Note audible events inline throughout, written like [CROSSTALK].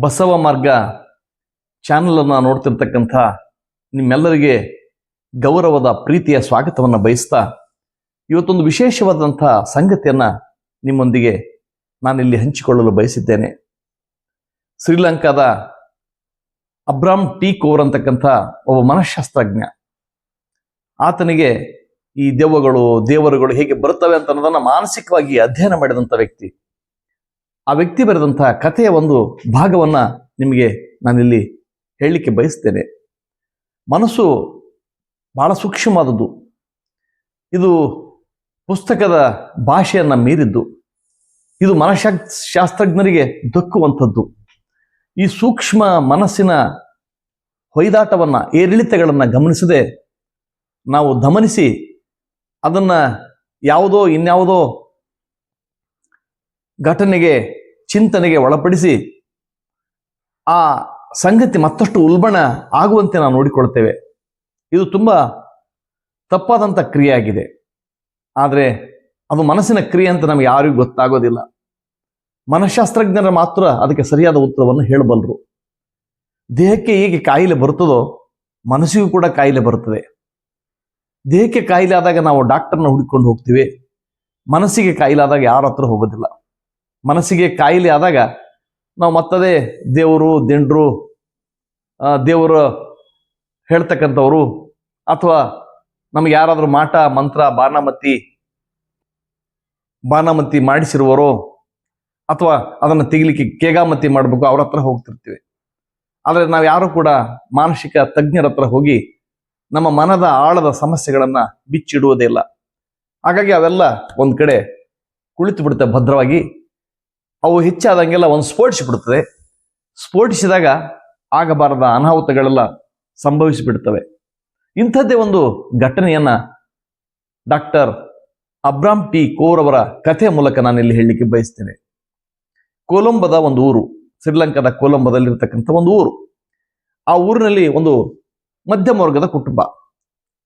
ಬಸವ ಮಾರ್ಗ ಚಾನಲನ್ನು ನೋಡ್ತಿರ್ತಕ್ಕಂಥ ನಿಮ್ಮೆಲ್ಲರಿಗೆ ಗೌರವದ ಪ್ರೀತಿಯ ಸ್ವಾಗತವನ್ನು ಬಯಸ್ತಾ ಇವತ್ತೊಂದು ವಿಶೇಷವಾದಂಥ ಸಂಗತಿಯನ್ನು ನಿಮ್ಮೊಂದಿಗೆ ನಾನಿಲ್ಲಿ ಹಂಚಿಕೊಳ್ಳಲು ಬಯಸಿದ್ದೇನೆ. ಶ್ರೀಲಂಕಾದ ಅಬ್ರಾಮ್ ಟಿ ಕೋರ್ ಅಂತಕ್ಕಂಥ ಒಬ್ಬ ಮನಃಶಾಸ್ತ್ರಜ್ಞ. ಆತನಿಗೆ ಈ ದೆವ್ವಗಳು, ದೇವರುಗಳು ಹೇಗೆ ಬರುತ್ತವೆ ಅಂತ ಅನ್ನೋದನ್ನು ಮಾನಸಿಕವಾಗಿ ಅಧ್ಯಯನ ಮಾಡಿದಂಥ ವ್ಯಕ್ತಿ. ಆ ವ್ಯಕ್ತಿ ಬರೆದಂಥ ಕಥೆಯ ಒಂದು ಭಾಗವನ್ನ ನಿಮಗೆ ನಾನಿಲ್ಲಿ ಹೇಳಲಿಕ್ಕೆ ಬಯಸ್ತೇನೆ. ಮನಸ್ಸು ಬಹಳ ಸೂಕ್ಷ್ಮವಾದದ್ದು. ಇದು ಪುಸ್ತಕದ ಭಾಷೆಯನ್ನು ಮೀರಿದ್ದು, ಇದು ಮನಃಶಾಸ್ ಶಾಸ್ತ್ರಜ್ಞರಿಗೆ ದಕ್ಕುವಂಥದ್ದು. ಈ ಸೂಕ್ಷ್ಮ ಮನಸ್ಸಿನ ಹೊಯ್ದಾಟವನ್ನು, ಏರಿಳಿತಗಳನ್ನು ಗಮನಿಸದೆ ನಾವು ಗಮನಿಸಿ ಅದನ್ನು ಯಾವುದೋ ಇನ್ಯಾವುದೋ ಘಟನೆಗೆ ಚಿಂತನೆಗೆ ಒಳಪಡಿಸಿ ಆ ಸಂಗತಿ ಮತ್ತಷ್ಟು ಉಲ್ಬಣ ಆಗುವಂತೆ ನಾವು ನೋಡಿಕೊಳ್ತೇವೆ ಇದು ತುಂಬ ತಪ್ಪಾದಂಥ ಕ್ರಿಯೆ ಆಗಿದೆ ಆದರೆ ಅದು ಮನಸ್ಸಿನ ಕ್ರಿಯೆ ಅಂತ ನಮಗೆ ಯಾರಿಗೂ ಗೊತ್ತಾಗೋದಿಲ್ಲ. ಮನಃಶಾಸ್ತ್ರಜ್ಞರ ಮಾತ್ರ ಅದಕ್ಕೆ ಸರಿಯಾದ ಉತ್ತರವನ್ನು ಹೇಳಬಲ್ಲರು. ದೇಹಕ್ಕೆ ಹೇಗೆ ಕಾಯಿಲೆ ಬರುತ್ತದೋ ಮನಸ್ಸಿಗೂ ಕೂಡ ಕಾಯಿಲೆ ಬರುತ್ತದೆ. ದೇಹಕ್ಕೆ ಕಾಯಿಲೆ ಆದಾಗ ನಾವು ಡಾಕ್ಟರ್ನ ಹುಡುಕೊಂಡು ಹೋಗ್ತೀವಿ. ಮನಸ್ಸಿಗೆ ಕಾಯಿಲೆ ಆದಾಗ ಯಾರ ಹತ್ರ ಹೋಗೋದಿಲ್ಲ. ಮನಸ್ಸಿಗೆ ಕಾಯಿಲೆ ಆದಾಗ ನಾವು ಮತ್ತದೇ ದೇವರು, ದಿಂಡ್ರು ದೇವರು ಹೇಳ್ತಕ್ಕಂಥವ್ರು ಅಥವಾ ನಮಗೆ ಯಾರಾದರೂ ಮಾಟ, ಮಂತ್ರ ಬಾನಾಮತಿ ಬಾನಮತಿ ಮಾಡಿಸಿರುವರು ಅಥವಾ ಅದನ್ನು ತೆಗಿಲಿಕ್ಕೆ ಕೇಗಾಮತಿ ಮಾಡಬೇಕು, ಅವ್ರ ಹತ್ರ ಹೋಗ್ತಿರ್ತೀವಿ. ಆದರೆ ನಾವು ಯಾರು ಕೂಡ ಮಾನಸಿಕ ತಜ್ಞರ ಹತ್ರ ಹೋಗಿ ನಮ್ಮ ಮನದ ಆಳದ ಸಮಸ್ಯೆಗಳನ್ನು ಬಿಚ್ಚಿಡುವುದೇ ಇಲ್ಲ. ಹಾಗಾಗಿ ಅವೆಲ್ಲ ಒಂದು ಕಡೆ ಕುಳಿತು ಬಿಡುತ್ತೆ ಭದ್ರವಾಗಿ. ಅವು ಹೆಚ್ಚಾದಂಗೆಲ್ಲ ಒಂದು ಸ್ಫೋಟಿಸಿಬಿಡುತ್ತದೆ ಸ್ಫೋಟಿಸಿದಾಗ ಆಗಬಾರದ ಅನಾಹುತಗಳೆಲ್ಲ ಸಂಭವಿಸಿಬಿಡ್ತವೆ ಇಂಥದ್ದೇ ಒಂದು ಘಟನೆಯನ್ನ ಡಾಕ್ಟರ್ ಅಬ್ರಾಮ್ ಟಿ. ಕೋರ್ ಅವರ ಕಥೆಯ ಮೂಲಕ ನಾನು ಇಲ್ಲಿ ಹೇಳಲಿಕ್ಕೆ ಬಯಸ್ತೇನೆ. ಕೊಲಂಬದ ಒಂದು ಊರು, ಶ್ರೀಲಂಕಾದ ಕೊಲಂಬದಲ್ಲಿರ್ತಕ್ಕಂಥ ಒಂದು ಊರು. ಆ ಊರಿನಲ್ಲಿ ಒಂದು ಮಧ್ಯಮ ವರ್ಗದ ಕುಟುಂಬ.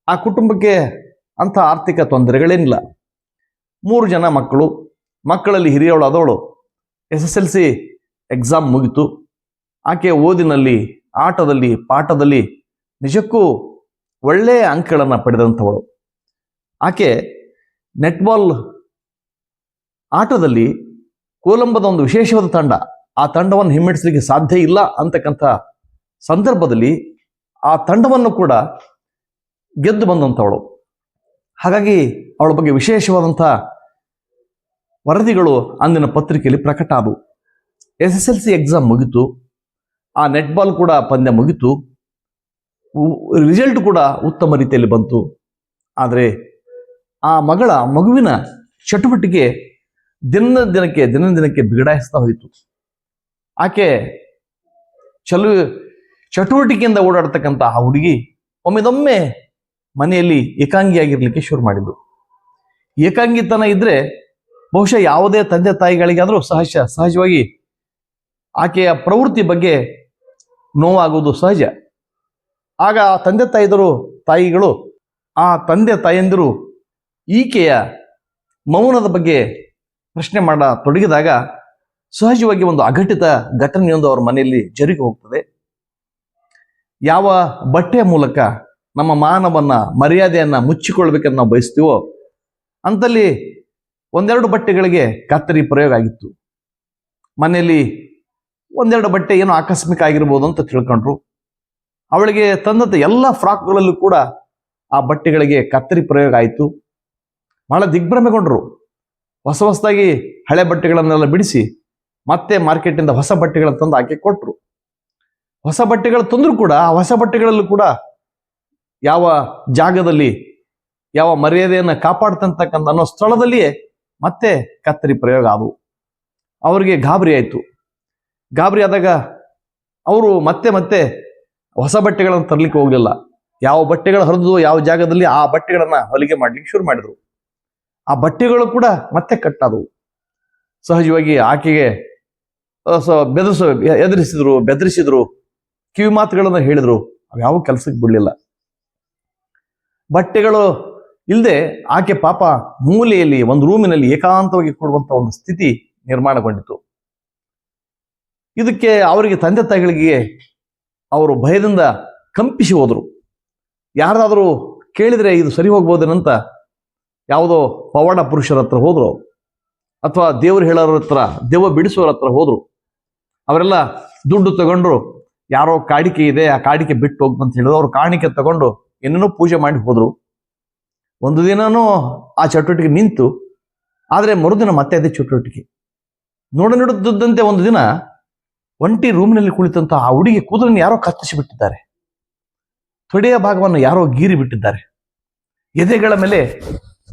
ಆ ಕುಟುಂಬಕ್ಕೆ ಅಂಥ ಆರ್ಥಿಕ ತೊಂದರೆಗಳೇನಿಲ್ಲ. ಮೂರು ಜನ ಮಕ್ಕಳು, ಮಕ್ಕಳಲ್ಲಿ ಹಿರಿಯವಳಾದವಳು S S L C exam ಮುಗಿತು. ಆಕೆ ಓದಿನಲ್ಲಿ, ಆಟದಲ್ಲಿ, ಪಾಠದಲ್ಲಿ ನಿಜಕ್ಕೂ ಒಳ್ಳೆಯ ಅಂಕಗಳನ್ನು ಪಡೆದಂಥವಳು. ಆಕೆ ನೆಟ್ಬಾಲ್ ಆಟದಲ್ಲಿ ಕೋಲಂಬದ ಒಂದು ವಿಶೇಷವಾದ ತಂಡ. ಆ ತಂಡವನ್ನು ಹಿಮ್ಮೆಟ್ಟಿಸಲಿಕ್ಕೆ ಸಾಧ್ಯ ಇಲ್ಲ ಅಂತಕ್ಕಂಥ ಸಂದರ್ಭದಲ್ಲಿ ಆ ತಂಡವನ್ನು ಕೂಡ ಗೆದ್ದು ಬಂದಂಥವಳು. ಹಾಗಾಗಿ ಅವಳ ಬಗ್ಗೆ ವಿಶೇಷವಾದಂಥ ವರದಿಗಳು ಅಂದಿನ ಪತ್ರಿಕೆಯಲ್ಲಿ ಪ್ರಕಟ ಆದವು. S S L C exam ಮುಗಿತು, ಆ ನೆಟ್ಬಾಲ್ ಕೂಡ ಪಂದ್ಯ ಮುಗಿತು ರಿಸಲ್ಟ್ ಕೂಡ ಉತ್ತಮ ರೀತಿಯಲ್ಲಿ ಬಂತು. ಆದರೆ ಆ ಮಗಳ ಮಗುವಿನ ಚಟುವಟಿಕೆ ದಿನ ದಿನಕ್ಕೆ ದಿನ ದಿನಕ್ಕೆ ಬಿಗಡಾಯಿಸ್ತಾ ಹೋಯಿತು. ಆಕೆ ಚಲು, ಚಟುವಟಿಕೆಯಿಂದ ಓಡಾಡ್ತಕ್ಕಂಥ ಆ ಹುಡುಗಿ ಒಮ್ಮೆದೊಮ್ಮೆ ಮನೆಯಲ್ಲಿ ಏಕಾಂಗಿಯಾಗಿರ್ಲಿಕ್ಕೆ ಶುರು ಮಾಡಿದ್ದು. ಏಕಾಂಗಿತನ ಇದ್ರೆ ಬಹುಶಃ ಯಾವುದೇ ತಂದೆ ತಾಯಿಗಳಿಗಾದರೂ ಸಹಜ, ಸಹಜವಾಗಿ ಆಕೆಯ ಪ್ರವೃತ್ತಿ ಬಗ್ಗೆ ನೋವಾಗುವುದು ಸಹಜ. ಆಗ ಆ ತಂದೆ ತಾಯಿದರು, ತಾಯಿಗಳು, ಆ ತಂದೆ ತಾಯಂದಿರು ಈಕೆಯ ಮೌನದ ಬಗ್ಗೆ ಪ್ರಶ್ನೆ ಮಾಡ ತೊಡಗಿದಾಗ ಸಹಜವಾಗಿ ಒಂದು ಅಘಟಿತ ಘಟನೆಯೊಂದು ಅವರ ಮನೆಯಲ್ಲಿ ಜರುಗಿ ಹೋಗ್ತದೆ. ಯಾವ ಬಟ್ಟೆಯ ಮೂಲಕ ನಮ್ಮ ಮಾನವನ್ನ ಮರ್ಯಾದೆಯನ್ನ ಮುಚ್ಚಿಕೊಳ್ಬೇಕಂತ ನಾವು ಬಯಸ್ತೀವೋ ಅಂತಲ್ಲಿ ಒಂದೆರಡು ಬಟ್ಟೆಗಳಿಗೆ ಕತ್ತರಿ ಪ್ರಯೋಗ ಆಗಿತ್ತು. ಮನೆಯಲ್ಲಿ ಒಂದೆರಡು ಬಟ್ಟೆ ಏನೋ ಆಕಸ್ಮಿಕ ಆಗಿರ್ಬೋದು ಅಂತ ತಿಳ್ಕೊಂಡ್ರು. ಅವಳಿಗೆ ತಂದಂಥ ಎಲ್ಲ ಫ್ರಾಕ್ಗಳಲ್ಲೂ ಕೂಡ ಆ ಬಟ್ಟೆಗಳಿಗೆ ಕತ್ತರಿ ಪ್ರಯೋಗ ಆಯಿತು. ಬಹಳ ದಿಗ್ಭ್ರಮೆಗೊಂಡ್ರು. ಹೊಸ ಹೊಸದಾಗಿ ಹಳೆ ಬಟ್ಟೆಗಳನ್ನೆಲ್ಲ ಬಿಡಿಸಿ ಮತ್ತೆ ಮಾರ್ಕೆಟಿಂದ ಹೊಸ ಬಟ್ಟೆಗಳನ್ನು ತಂದು ಆಕೆ ಕೊಟ್ಟರು ಹೊಸ ಬಟ್ಟೆಗಳು ತಂದರೂ ಕೂಡ ಆ ಹೊಸ ಬಟ್ಟೆಗಳಲ್ಲೂ ಕೂಡ ಯಾವ ಜಾಗದಲ್ಲಿ ಯಾವ ಮರ್ಯಾದೆಯನ್ನು ಕಾಪಾಡ್ತಂತಕ್ಕಂಥ ಅನ್ನೋ ಸ್ಥಳದಲ್ಲಿಯೇ ಮತ್ತೆ ಕತ್ತರಿ ಪ್ರಯೋಗ ಆದವು ಅವರಿಗೆ ಗಾಬರಿ ಆಯಿತು. ಗಾಬರಿ ಆದಾಗ ಅವರು ಮತ್ತೆ ಮತ್ತೆ ಹೊಸ ಬಟ್ಟೆಗಳನ್ನು ತರಲಿಕ್ಕೆ ಹೋಗಲಿಲ್ಲ. ಯಾವ ಬಟ್ಟೆಗಳು ಹರಿದು ಯಾವ ಜಾಗದಲ್ಲಿ ಆ ಬಟ್ಟೆಗಳನ್ನು ಹೊಲಿಗೆ ಮಾಡ್ಲಿಕ್ಕೆ ಶುರು ಮಾಡಿದ್ರು. ಆ ಬಟ್ಟೆಗಳು ಕೂಡ ಮತ್ತೆ ಕಟ್ಟಾದವು. ಸಹಜವಾಗಿ ಆಕೆಗೆ ಬೆದರಿಸ, ಎದುರಿಸಿದ್ರು, ಬೆದರಿಸಿದ್ರು, ಕಿವಿ ಮಾತುಗಳನ್ನು ಹೇಳಿದ್ರು. ಯಾವ ಕೆಲಸಕ್ಕೆ ಬಿಡಲಿಲ್ಲ. ಬಟ್ಟೆಗಳು ಇಲ್ಲದೆ ಆಕೆ ಪಾಪ ಮೂಲೆಯಲ್ಲಿ ಒಂದು ರೂಮಿನಲ್ಲಿ ಏಕಾಂತವಾಗಿ ಕೊಡುವಂತ ಒಂದು ಸ್ಥಿತಿ ನಿರ್ಮಾಣಗೊಂಡಿತು. ಇದಕ್ಕೆ ಅವರಿಗೆ ತಂದೆ ತಾಯಿಗಳಿಗೆ ಅವರು ಭಯದಿಂದ ಕಂಪಿಸಿ ಹೋದರು. ಯಾರಾದರೂ ಕೇಳಿದರೆ ಇದು ಸರಿ ಹೋಗ್ಬೋದೇನಂತ ಯಾವುದೋ ಪವಾಡ ಪುರುಷರ ಹತ್ರ ಹೋದರು. ಅಥವಾ ದೇವರು ಹೇಳೋರ ಹತ್ರ, ದೆವ್ವ ಬಿಡಿಸೋರ ಹತ್ರ ಹೋದರು. ಅವರೆಲ್ಲ ದುಡ್ಡು ತಗೊಂಡ್ರು ಯಾರೋ ಕಾಡಿಕೆ ಇದೆ, ಆ ಕಾಡಿಕೆ ಬಿಟ್ಟು ಹೋಗ್ತಂತ ಹೇಳಿದ್ರು ಅವ್ರು ಕಾಣಿಕೆ ತಗೊಂಡು ಏನೇನೋ ಪೂಜೆ ಮಾಡಿ ಹೋದ್ರು. ಒಂದು ದಿನನೂ ಆ ಚಟುವಟಿಕೆ ನಿಂತು, ಆದರೆ ಮರುದಿನ ಮತ್ತೆ ಅದೇ ಚಟುವಟಿಕೆ. ನೋಡ ನೋಡುತ್ತಿದ್ದಂತೆ ಒಂದು ದಿನ ಒಂಟಿ ರೂಮ್ನಲ್ಲಿ ಕುಳಿತಂತ ಆ ಹುಡುಗಿ ಕೂದಲನ್ನು ಯಾರೋ ಕತ್ತರಿಸಿ ಬಿಟ್ಟಿದ್ದಾರೆ ತೊಡೆಯ ಭಾಗವನ್ನು ಯಾರೋ ಗೀರಿ ಬಿಟ್ಟಿದ್ದಾರೆ. ಎದೆಗಳ ಮೇಲೆ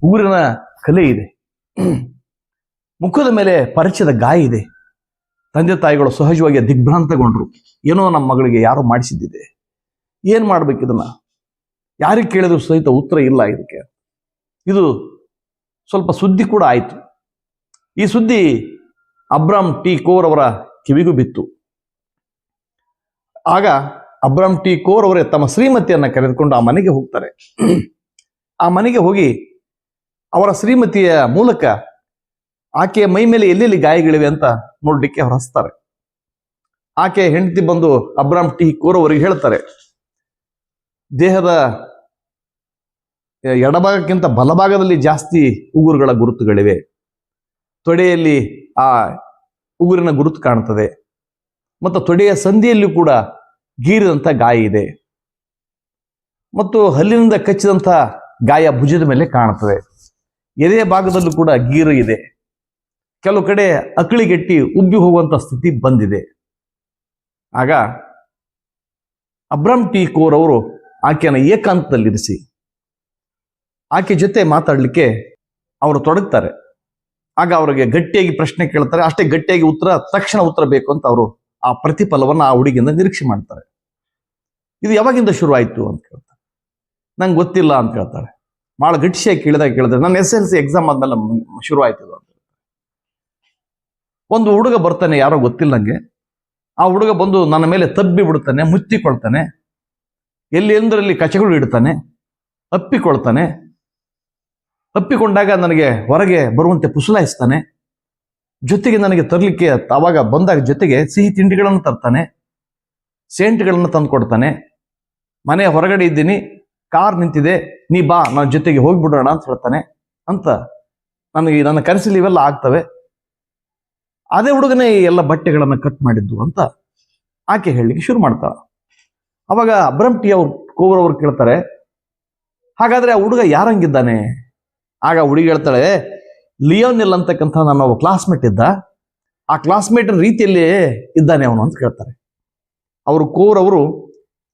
ಊರಿನ ಕಲೆ ಇದೆ. [CLEARS THROAT] ಮುಖದ ಮೇಲೆ ಪರಿಚಯದ ಗಾಯ ಇದೆ. ತಂದೆ ತಾಯಿಗಳು ಸಹಜವಾಗಿ ದಿಗ್ಭ್ರಾಂತಗೊಂಡ್ರು. ಏನೋ ನಮ್ಮ ಮಗಳಿಗೆ ಯಾರೋ ಮಾಡಿಸಿದ್ದಿದೆ. ಏನ್ ಮಾಡ್ಬೇಕು ಇದನ್ನ ಯಾರಿಗೆ ಕೇಳಿದ್ರು ಸಹಿತ ಉತ್ತರ ಇಲ್ಲ ಇದಕ್ಕೆ. ಇದು ಸ್ವಲ್ಪ ಸುದ್ದಿ ಕೂಡ ಆಯಿತು. ಈ ಸುದ್ದಿ ಅಬ್ರಾಮ್ ಟಿ ಕೋರ್ ಅವರ ಕಿವಿಗೂ ಬಿತ್ತು. ಆಗ ಅಬ್ರಾಮ್ ಟಿ ಕೋರ್ ಅವರೇ ತಮ್ಮ ಶ್ರೀಮತಿಯನ್ನ ಕರೆದುಕೊಂಡು ಆ ಮನೆಗೆ ಹೋಗ್ತಾರೆ. ಆ ಮನೆಗೆ ಹೋಗಿ ಅವರ ಶ್ರೀಮತಿಯ ಮೂಲಕ ಆಕೆಯ ಮೈ ಮೇಲೆ ಎಲ್ಲೆಲ್ಲಿ ಗಾಯಗಳಿವೆ ಅಂತ ನೋಡ್ಲಿಕ್ಕೆ ಅವ್ರು ಹಸ್ತಾರೆ. ಆಕೆ ಹೆಂಡತಿ ಬಂದು ಅಬ್ರಾಮ್ ಟಿ ಕೋರ್ ಅವರಿಗೆ ಹೇಳ್ತಾರೆ, ದೇಹದ ಎಡಭಾಗಕ್ಕಿಂತ ಬಲಭಾಗದಲ್ಲಿ ಜಾಸ್ತಿ ಉಗುರುಗಳ ಗುರುತುಗಳಿವೆ. ತೊಡೆಯಲ್ಲಿ ಆ ಉಗುರಿನ ಗುರುತು ಕಾಣುತ್ತದೆ ಮತ್ತು ತೊಡೆಯ ಸಂಧಿಯಲ್ಲೂ ಕೂಡ ಗೀರಿದಂಥ ಗಾಯ ಇದೆ. ಮತ್ತು ಹಲ್ಲಿನಿಂದ ಕಚ್ಚಿದಂಥ ಗಾಯ ಭುಜದ ಮೇಲೆ ಕಾಣುತ್ತದೆ ಎದೆಯ ಭಾಗದಲ್ಲೂ ಕೂಡ ಗೀರು ಇದೆ. ಕೆಲವು ಕಡೆ ಅಕಳಿಗೆಟ್ಟಿ ಉಬ್ಬಿ ಹೋಗುವಂತ ಸ್ಥಿತಿ ಬಂದಿದೆ. ಆಗ ಅಬ್ರಾಮ್ ಟಿ ಕೋರ್ ಅವರು ಆಕೆಯನ್ನು ಏಕಾಂತದಲ್ಲಿರಿಸಿ ಆಕೆ ಜೊತೆ ಮಾತಾಡಲಿಕ್ಕೆ ಅವರು ತೊಡಗ್ತಾರೆ. ಆಗ ಅವರಿಗೆ ಗಟ್ಟಿಯಾಗಿ ಪ್ರಶ್ನೆ ಕೇಳ್ತಾರೆ, ಅಷ್ಟೇ ಗಟ್ಟಿಯಾಗಿ ಉತ್ತರ, ತಕ್ಷಣ ಉತ್ತರ ಬೇಕು ಅಂತ ಅವರು ಆ ಪ್ರತಿಫಲವನ್ನು ಆ ಹುಡುಗಿಯಿಂದ ನಿರೀಕ್ಷೆ ಮಾಡ್ತಾರೆ. ಇದು ಯಾವಾಗಿಂದ ಶುರು ಆಯ್ತು ಅಂತ ಕೇಳ್ತಾರೆ. ನಂಗೆ ಗೊತ್ತಿಲ್ಲ ಅಂತ ಹೇಳ್ತಾಳೆ ಭಾಳ ಗಟ್ಟಿಯಾಗಿ ಕೇಳಿದಾಗ ಕೇಳಿದ್ರೆ, ನನ್ನ ಎಸ್ ಎಲ್ ಸಿ ಎಕ್ಸಾಮ್ ಆದ್ಮೇಲೆ ಶುರು ಆಯ್ತು ಅಂತ ಒಂದು ಹುಡುಗ ಬರ್ತಾನೆ, ಯಾರೋ ಗೊತ್ತಿಲ್ಲ ನಂಗೆ. ಆ ಹುಡುಗ ಬಂದು ನನ್ನ ಮೇಲೆ ತಬ್ಬಿ ಬಿಡ್ತಾನೆ ಮುತ್ತಿಕೊಳ್ತಾನೆ ಎಲ್ಲಿ ಎಂದರಲ್ಲಿ ಕಚಗಳು ಇಡ್ತಾನೆ, ಅಪ್ಪಿಕೊಳ್ತಾನೆ. ಅಪ್ಪಿಕೊಂಡಾಗ ನನಗೆ ಹೊರಗೆ ಬರುವಂತೆ ಪುಸಲಾಯಿಸ್ತಾನೆ. ಜೊತೆಗೆ ನನಗೆ ತರಲಿಕ್ಕೆ ಅವಾಗ ಬಂದಾಗ ಜೊತೆಗೆ ಸಿಹಿ ತಿಂಡಿಗಳನ್ನು ತರ್ತಾನೆ. ಸೇಂಟ್ಗಳನ್ನು ತಂದು ಕೊಡ್ತಾನೆ ಮನೆ ಹೊರಗಡೆ ಇದ್ದೀನಿ, ಕಾರ್ ನಿಂತಿದೆ, ನೀ ಬಾ ನನ್ನ ಜೊತೆಗೆ ಹೋಗ್ಬಿಡೋಣ ಅಂತ ಹೇಳ್ತಾನೆ. ಅಂತ ನನಗೆ ನನ್ನ ಕನಸಲ್ಲಿ ಇವೆಲ್ಲ ಆಗ್ತವೆ. ಅದೇ ಹುಡುಗನೇ ಈ ಎಲ್ಲ ಬಟ್ಟೆಗಳನ್ನು ಕಟ್ ಮಾಡಿದ್ದು ಅಂತ ಆಕೆ ಹೇಳಲಿಕ್ಕೆ ಶುರು ಮಾಡ್ತಾಳ. ಅವಾಗ ಅಬ್ರಮ್ ಟಿ ಅವ್ರು ಕೇಳ್ತಾರೆ, ಹಾಗಾದ್ರೆ ಆ ಹುಡುಗ ಯಾರಂಗಿದ್ದಾನೆ ಆಗ ಹುಡುಗಿ ಹೇಳ್ತಾಳೆ ಲಿಯೋನಿಲ್ ಅಂತಕ್ಕಂಥ ನನ್ನ ಒಬ್ಬ ಕ್ಲಾಸ್ಮೇಟ್ ಇದ್ದ. ಆ ಕ್ಲಾಸ್ಮೇಟ್ ರೀತಿಯಲ್ಲಿ ಇದ್ದಾನೆ ಅವನು ಅಂತ ಕೇಳ್ತಾರೆ. ಅವರು ಕೋರ್ ಅವರು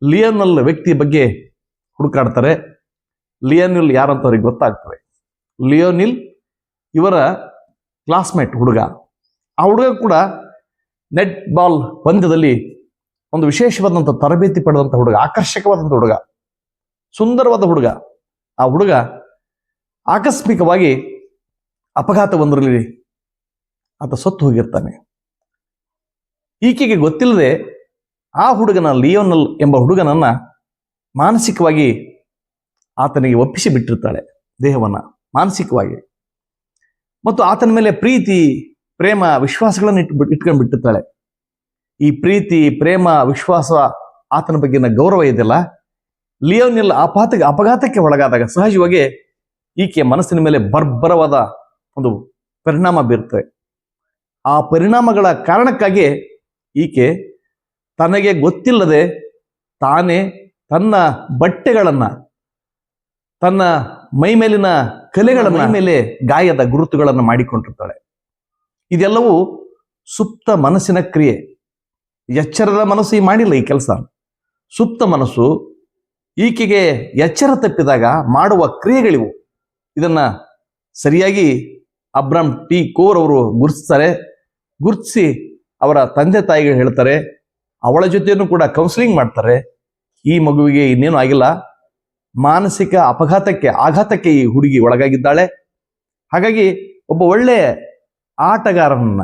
ಲಿಯೋನಲ್ ವ್ಯಕ್ತಿ ಬಗ್ಗೆ ಹುಡುಕಾಡ್ತಾರೆ. ಲಿಯೋನಿಲ್ ಯಾರಂತ ಅವ್ರಿಗೆ ಗೊತ್ತಾಗ್ತದೆ. ಲಿಯೋನಿಲ್ ಇವರ ಕ್ಲಾಸ್ಮೇಟ್ ಹುಡುಗ. ಆ ಹುಡುಗ ಕೂಡ ನೆಟ್ ಬಾಲ್ ಪಂದ್ಯದಲ್ಲಿ ಒಂದು ವಿಶೇಷವಾದಂಥ ತರಬೇತಿ ಪಡೆದಂಥ ಹುಡುಗ, ಆಕರ್ಷಕವಾದಂಥ ಹುಡುಗ, ಸುಂದರವಾದ ಹುಡುಗ. ಆ ಹುಡುಗ ಆಕಸ್ಮಿಕವಾಗಿ ಅಪಘಾತ ಅಪಘಾತವೊಂದರಲ್ಲಿ ಆತ ಸತ್ತು ಹೋಗಿರ್ತಾನೆ. ಈಕೆಗೆ ಗೊತ್ತಿಲ್ಲದೆ ಆ ಹುಡುಗನ ಲಿಯೋನಲ್ ಎಂಬ ಹುಡುಗನನ್ನ ಮಾನಸಿಕವಾಗಿ ಆತನಿಗೆ ಒಪ್ಪಿಸಿ ಬಿಟ್ಟಿರ್ತಾಳೆ, ದೇಹವನ್ನ ಮಾನಸಿಕವಾಗಿ. ಮತ್ತು ಆತನ ಮೇಲೆ ಪ್ರೀತಿ, ಪ್ರೇಮ, ವಿಶ್ವಾಸಗಳನ್ನು ಇಟ್ಟು ಇಟ್ಕೊಂಡು ಬಿಟ್ಟಿರ್ತಾಳೆ. ಈ ಪ್ರೀತಿ, ಪ್ರೇಮ, ವಿಶ್ವಾಸ ಆತನ ಬಗ್ಗೆನ ಗೌರವ ಇದೆಯಲ್ಲ? ಲಿಯೋನಿಲ್ ಅಪಾತ ಅಪಘಾತಕ್ಕೆ ಒಳಗಾದಾಗ ಸಹಜವಾಗಿ ಈಕೆಯ ಮನಸ್ಸಿನ ಮೇಲೆ ಬರ್ಬರವಾದ ಒಂದು ಪರಿಣಾಮ ಬೀರುತ್ತದೆ ಆ ಪರಿಣಾಮಗಳ ಕಾರಣಕ್ಕಾಗಿ ಈಕೆ ತನಗೆ ಗೊತ್ತಿಲ್ಲದೆ ತಾನೇ ತನ್ನ ಬಟ್ಟೆಗಳನ್ನ ತನ್ನ ಮೈ ಮೇಲಿನ ಕಲೆಗಳ ಮೈ ಮೇಲೆ ಗಾಯದ ಗುರುತುಗಳನ್ನು ಮಾಡಿಕೊಂಡಿರ್ತಾಳೆ. ಇದೆಲ್ಲವೂ ಸುಪ್ತ ಮನಸ್ಸಿನ ಕ್ರಿಯೆ. ಎಚ್ಚರದ ಮನಸ್ಸು ಈ ಮಾಡಿಲ್ಲ ಈ ಕೆಲಸ. ಸುಪ್ತ ಮನಸ್ಸು ಈಕೆಗೆ ಎಚ್ಚರ ತಪ್ಪಿದಾಗ ಮಾಡುವ ಕ್ರಿಯೆಗಳಿವು. ಇದನ್ನ ಸರಿಯಾಗಿ ಅಬ್ರಾಮ್ ಟಿ ಕೋರ್ ಅವರು ಗುರುತಿಸ್ತಾರೆ ಗುರುತಿಸಿ ಅವರ ತಂದೆ ತಾಯಿಗೆ ಹೇಳ್ತಾರೆ, ಅವಳ ಜೊತೆಯನ್ನು ಕೂಡ ಕೌನ್ಸಿಲಿಂಗ್ ಮಾಡ್ತಾರೆ. ಈ ಮಗುವಿಗೆ ಇನ್ನೇನು ಆಗಿಲ್ಲ. ಮಾನಸಿಕ ಅಪಘಾತಕ್ಕೆ, ಆಘಾತಕ್ಕೆ ಈ ಹುಡುಗಿ ಒಳಗಾಗಿದ್ದಾಳೆ. ಹಾಗಾಗಿ ಒಬ್ಬ ಒಳ್ಳೆ ಆಟಗಾರನನ್ನ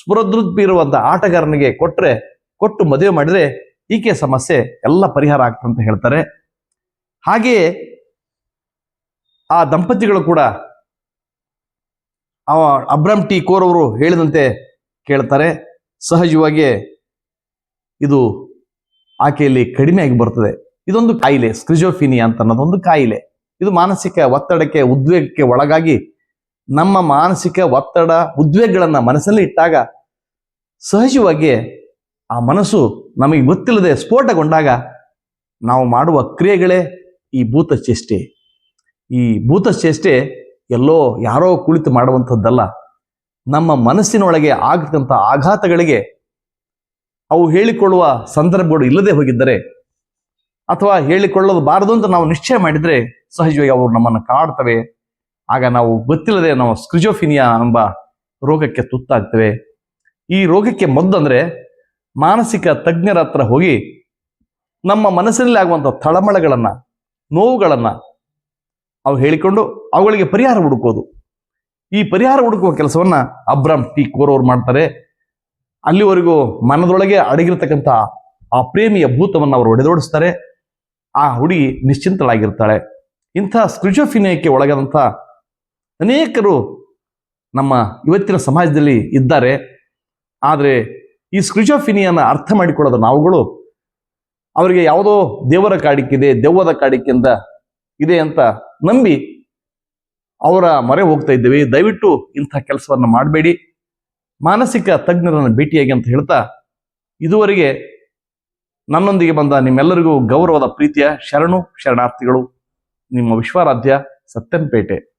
ಸ್ಫುರದೃದ್ಧಿ ಇರುವಂತ ಆಟಗಾರನಿಗೆ ಕೊಟ್ರೆ, ಕೊಟ್ಟು ಮದುವೆ ಮಾಡಿದ್ರೆ ಈಕೆ ಸಮಸ್ಯೆ ಎಲ್ಲ ಪರಿಹಾರ ಆಗ್ತಂತ ಹೇಳ್ತಾರೆ. ಹಾಗೆಯೇ ಆ ದಂಪತಿಗಳು ಕೂಡ ಆ ಅಬ್ರಾಮ್ ಟಿ ಕೋರ್ ಅವರು ಹೇಳಿದಂತೆ ಕೇಳ್ತಾರೆ. ಸಹಜವಾಗಿ ಇದು ಆಕೆಯಲ್ಲಿ ಕಡಿಮೆ ಆಗಿ ಬರ್ತದೆ. ಇದೊಂದು ಕಾಯಿಲೆ, ಸ್ಕ್ರಿಜೋಫಿನಿಯಾ ಅಂತ ಅನ್ನೋದೊಂದು ಕಾಯಿಲೆ. ಇದು ಮಾನಸಿಕ ಒತ್ತಡಕ್ಕೆ, ಉದ್ವೇಗಕ್ಕೆ ಒಳಗಾಗಿ ನಮ್ಮ ಮಾನಸಿಕ ಒತ್ತಡ, ಉದ್ವೇಗಗಳನ್ನು ಮನಸ್ಸಲ್ಲಿ ಇಟ್ಟಾಗ ಸಹಜವಾಗಿ ಆ ಮನಸ್ಸು ನಮಗೆ ಗೊತ್ತಿಲ್ಲದೆ ಸ್ಫೋಟಗೊಂಡಾಗ ನಾವು ಮಾಡುವ ಕ್ರಿಯೆಗಳೇ ಈ ಭೂತ ಚೇಷ್ಟೆ ಈ ಭೂತ ಚೇಷ್ಟೆ ಎಲ್ಲೋ ಯಾರೋ ಕುಳಿತು ಮಾಡುವಂಥದ್ದಲ್ಲ. ನಮ್ಮ ಮನಸ್ಸಿನೊಳಗೆ ಆಗತಕ್ಕಂಥ ಆಘಾತಗಳಿಗೆ ಅವು ಹೇಳಿಕೊಳ್ಳುವ ಸಂದರ್ಭಗಳು ಇಲ್ಲದೆ ಹೋಗಿದ್ದರೆ ಅಥವಾ ಹೇಳಿಕೊಳ್ಳೋದು ಬಾರದು ಅಂತ ನಾವು ನಿಶ್ಚಯ ಮಾಡಿದ್ರೆ ಸಹಜವಾಗಿ ಅವರು ನಮ್ಮನ್ನು ಕಾಡ್ತವೆ ಆಗ ನಾವು ಗೊತ್ತಿಲ್ಲದೆ ನಾವು ಸ್ಕ್ರಿಜೋಫಿನಿಯಾ ಎಂಬ ರೋಗಕ್ಕೆ ತುತ್ತಾಗ್ತವೆ. ಈ ರೋಗಕ್ಕೆ ಮದ್ದು ಅಂದ್ರೆ ಮಾನಸಿಕ ತಜ್ಞರ ಹತ್ರ ಹೋಗಿ ನಮ್ಮ ಮನಸ್ಸಿನಲ್ಲಿ ಆಗುವಂಥ ತಳಮಳಗಳನ್ನು, ನೋವುಗಳನ್ನ ಅವು ಹೇಳಿಕೊಂಡು ಅವುಗಳಿಗೆ ಪರಿಹಾರ ಹುಡುಕೋದು. ಈ ಪರಿಹಾರ ಹುಡುಕುವ ಕೆಲಸವನ್ನ ಅಬ್ರಾಮ್ ಟಿ. ಕೋರೋರು ಮಾಡ್ತಾರೆ. ಅಲ್ಲಿವರೆಗೂ ಮನದೊಳಗೆ ಅಡಗಿರ್ತಕ್ಕಂಥ ಆ ಪ್ರೇಮಿಯ ಭೂತವನ್ನು ಅವರು ಒಡೆದೋಡಿಸ್ತಾರೆ ಆ ಹುಡುಗಿ ನಿಶ್ಚಿಂತಳಾಗಿರ್ತಾಳೆ. ಇಂಥ ಸ್ಕ್ರಿಜೋಫಿನಿಯಕ್ಕೆ ಒಳಗಾದಂಥ ಅನೇಕರು ನಮ್ಮ ಇವತ್ತಿನ ಸಮಾಜದಲ್ಲಿ ಇದ್ದಾರೆ. ಆದರೆ ಈ ಸ್ಕ್ರಿಜೋಫಿನಿಯನ್ನ ಅರ್ಥ ಮಾಡಿಕೊಳ್ಳೋದು ನಾವುಗಳು ಅವರಿಗೆ ಯಾವುದೋ ದೇವರ ಕಾಡಿಕ್ಕಿದೆ, ದೆವ್ವದ ಕಾಡಿಕೆಯಿಂದ ಇದೆ ಅಂತ ನಂಬಿ ಅವರ ಮೊರೆ ಹೋಗ್ತಾ ಇದ್ದೇವೆ. ದಯವಿಟ್ಟು ಇಂಥ ಕೆಲಸವನ್ನು ಮಾಡಬೇಡಿ. ಮಾನಸಿಕ ತಜ್ಞರನ್ನು ಭೇಟಿಯಾಗಿ ಅಂತ ಹೇಳ್ತಾ ಇದುವರೆಗೆ ನನ್ನೊಂದಿಗೆ ಬಂದ ನಿಮ್ಮೆಲ್ಲರಿಗೂ ಗೌರವದ ಪ್ರೀತಿಯ ಶರಣು, ಶರಣಾರ್ಥಿಗಳು. ನಿಮ್ಮ ವಿಶ್ವಾರಾಧ್ಯ ಸತ್ಯಂಪೇಟೆ.